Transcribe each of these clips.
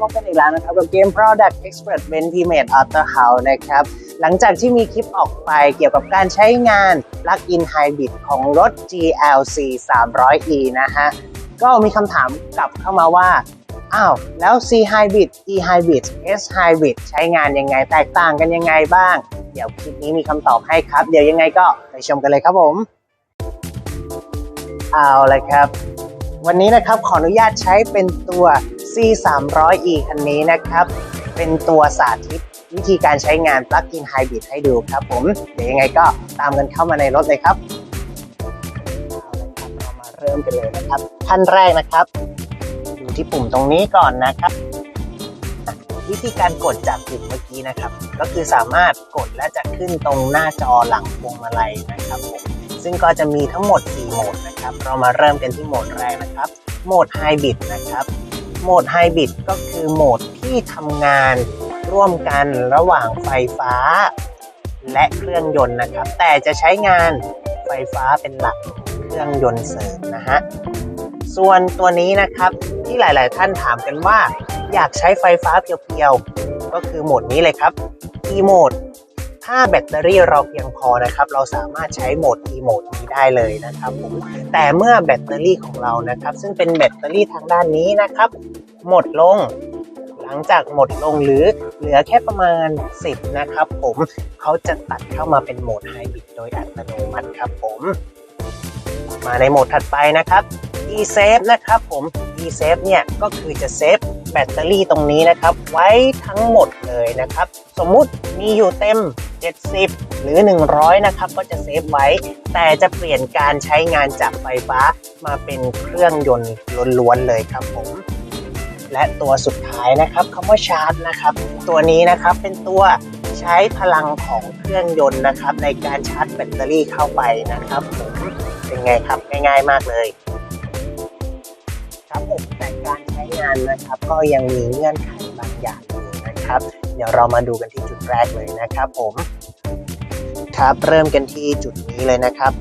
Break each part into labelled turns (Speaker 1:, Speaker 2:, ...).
Speaker 1: พบกันอีกแล้วนะครับ กับเกม Product Expert b e n t i m a t e Auto House นะครับ หลังจากที่มีคลิปออกไปเกี่ยวกับการใช้งาน Plug-in Hybrid ของรถ GLC 300e นะฮะ ก็มีคำถามกลับเข้ามาว่า อ้าว แล้ว C Hybrid E Hybrid S Hybrid ใช้งานยังไง แตกต่างกันยังไงบ้าง เดี๋ยวคลิปนี้มีคำตอบให้ครับ เดี๋ยวยังไงก็ไปชมกันเลยครับผม เอาเละครับวันนี้นะครับขออนุญาตใช้เป็นตัว C 3 0 0 E คันนี้นะครับ เป็นตัวสาธิตวิธีการใช้งาน Plug-in Hybrid ให้ดูครับผม เดี๋ยวยังไงก็ตามกันเข้ามาในรถเลยครับเรามาเริ่มกันเลยนะครับขั้นแรกนะครับอยู่ที่ปุ่มตรงนี้ก่อนนะครับ วิธีการกดจากปุ่มเมื่อกี้นะครับ ก็คือสามารถกดและจะขึ้นตรงหน้าจอหลังพวงมาลัยนะครับผมซึ่งก็จะมีทั้งหมด 4 โหมดนะครับ เรามาเริ่มกันที่โหมดแรกนะครับ โหมดไฮบริดนะครับ โหมดไฮบริดก็คือโหมดที่ทำงานร่วมกันระหว่างไฟฟ้า และเครื่องยนต์นะครับ แต่จะใช้งานไฟฟ้าเป็นหลักเครื่องยนต์เสริมนะฮะส่วนตัวนี้นะครับที่หลาย ๆ ท่านถามกันว่า อยากใช้ไฟฟ้าเพียว ๆ ก็คือโหมดนี้เลยครับ e โหมด ถ้าแบตเตอรี่เราเพียงพอนะครับ เราสามารถใช้โหมด e โหมดนี้ได้เลยนะครับผมแต่เมื่อแบตเตอรี่ของเรานะครับ ซึ่งเป็นแบตเตอรี่ทางด้านนี้นะครับ หมดลง หลังจากหมดลงหรือเหลือแค่ประมาณ 10 นะครับ ผมเขาจะตัดเข้ามาเป็นโหมดไฮบริดโดยอัตโนมัติครับผม มาในโหมดถัดไปนะครับ e-save นะครับผม e-save เนี่ยก็คือจะเซฟแบตเตอรี่ตรงนี้นะครับ ไว้ทั้งหมดเลยนะครับ สมมุติมีอยู่เต็ม 70 หรือ 100 นะครับ ก็จะเซฟไว้ แต่จะเปลี่ยนการใช้งานจากไฟฟ้ามาเป็นเครื่องยนต์ล้วนๆเลยครับผมและตัวสุดท้ายนะครับคำว่าชาร์จนะครับ ตัวนี้นะครับเป็นตัวใช้พลังของเครื่องยนต์นะครับ ในการชาร์จแบตเตอรี่เข้าไปนะครับผมเป็นไงครับง่ายๆมากเลย ผมแต่การใช้งานนะครับ ก็ยังมีเงื่อนไขบางอย่างอยู่นะครับ เดี๋ยวเรามาดูกันที่จุดแรกเลยนะครับผมครับเริ่มกันที่จุดนี้เลยนะครับ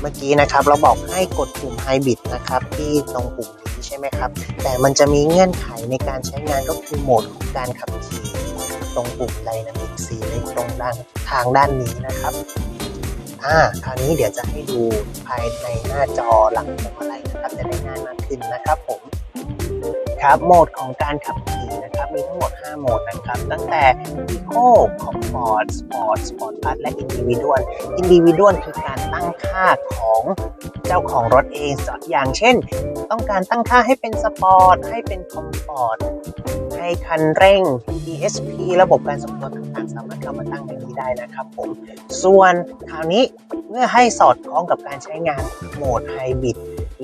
Speaker 1: เมื่อกี้นะครับเราบอกให้กดปุ่มไฮบริดนะครับที่ตรงปุ่มนี้ใช่ไหมครับ แต่มันจะมีเงื่อนไขในการใช้งานก็คือโหมดของการขับขี่ตรงปุ่มไดนามิกซีเล็กตรงด้านทางด้านนี้นะครับอ่าคราวนี้เดี๋ยวจะให้ดูภายในหน้าจอหลังพวงมาลัยนะครับ จะได้ง่ายมากขึ้นนะครับผม ครับโหมดของการขับขี่นะครับมีทั้งหมด 5 โหมดนะครับ ตั้งแต่ Eco Comfort Sport Sport Plus และ Individual Individual คือการตั้งค่าของเจ้าของรถเองอย่างเช่น ต้องการตั้งค่าให้เป็นสปอร์ตให้เป็นคอมฟอร์ตให้คันเร่ง ESP ระบบการสำรวจต่างๆ สามารถเข้ามาตั้งในนี้ได้นะครับผม ส่วนคราวนี้เมื่อให้สอดคล้องกับการใช้งานโหมดไฮบริด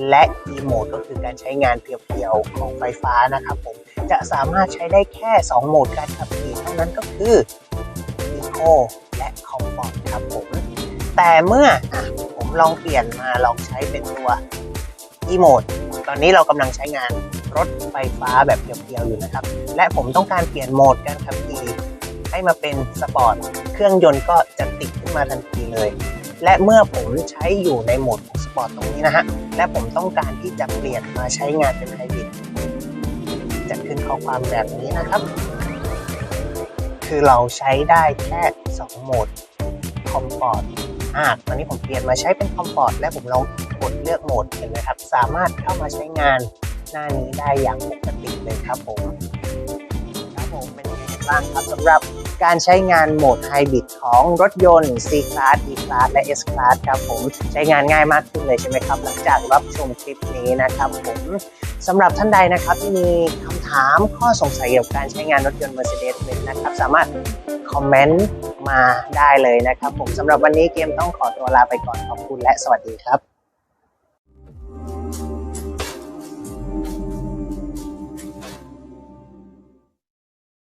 Speaker 1: และ e โหมดก็คือการใช้งานเพียวๆของไฟฟ้านะครับผมจะสามารถใช้ได้แค่ 2 โหมดการขับขี่เท่านั้นก็คือ Eco และ Comfort ครับผม แต่เมื่ออผมลองเปลี่ยนมาลองใช้เป็นตัว e โหมดตอนนี้เรากำลังใช้งานรถไฟฟ้าแบบเพียวๆอยู่นะครับ และผมต้องการเปลี่ยนโหมดการขับขี่ให้มาเป็นสปอร์ต เครื่องยนต์ก็จะติดขึ้นมาทันทีเลย และเมื่อผมใช้อยู่ในโหมดของสปอร์ตตรงนี้นะฮะ และผมต้องการที่จะเปลี่ยนมาใช้งานเป็นไฮบริดจะขึ้นข้อความแบบนี้นะครับ คือเราใช้ได้แค่ 2 โหมดคอมฟอร์ตอ่าตอนนี้ผมเปลี่ยนมาใช้เป็นคอมฟอร์ตและผมลองกดเลือกโหมดเห็นไหมครับ สามารถเข้ามาใช้งานหน้านี้ได้อย่างปกติเลยครับผมครับผมเป็นยังไงบ้างครับสำหรับ การใช้งานโหมดไฮบริดของรถยนต์ C Class E Class และ S Class ครับผมใช้งานง่ายมากขึ้นเลยใช่ไหมครับ หลังจากรับชมคลิปนี้นะครับผมสำหรับท่านใดนะครับที่มีคำถามข้อสงสัยเกี่ยวกับการใช้งานรถยนต์ Mercedes-Benz นะครับสามารถคอมเมนต์มาได้เลยนะครับผมสำหรับวันนี้เกมต้องขอตัวลาไปก่อนขอบคุณและสวัสดีครับ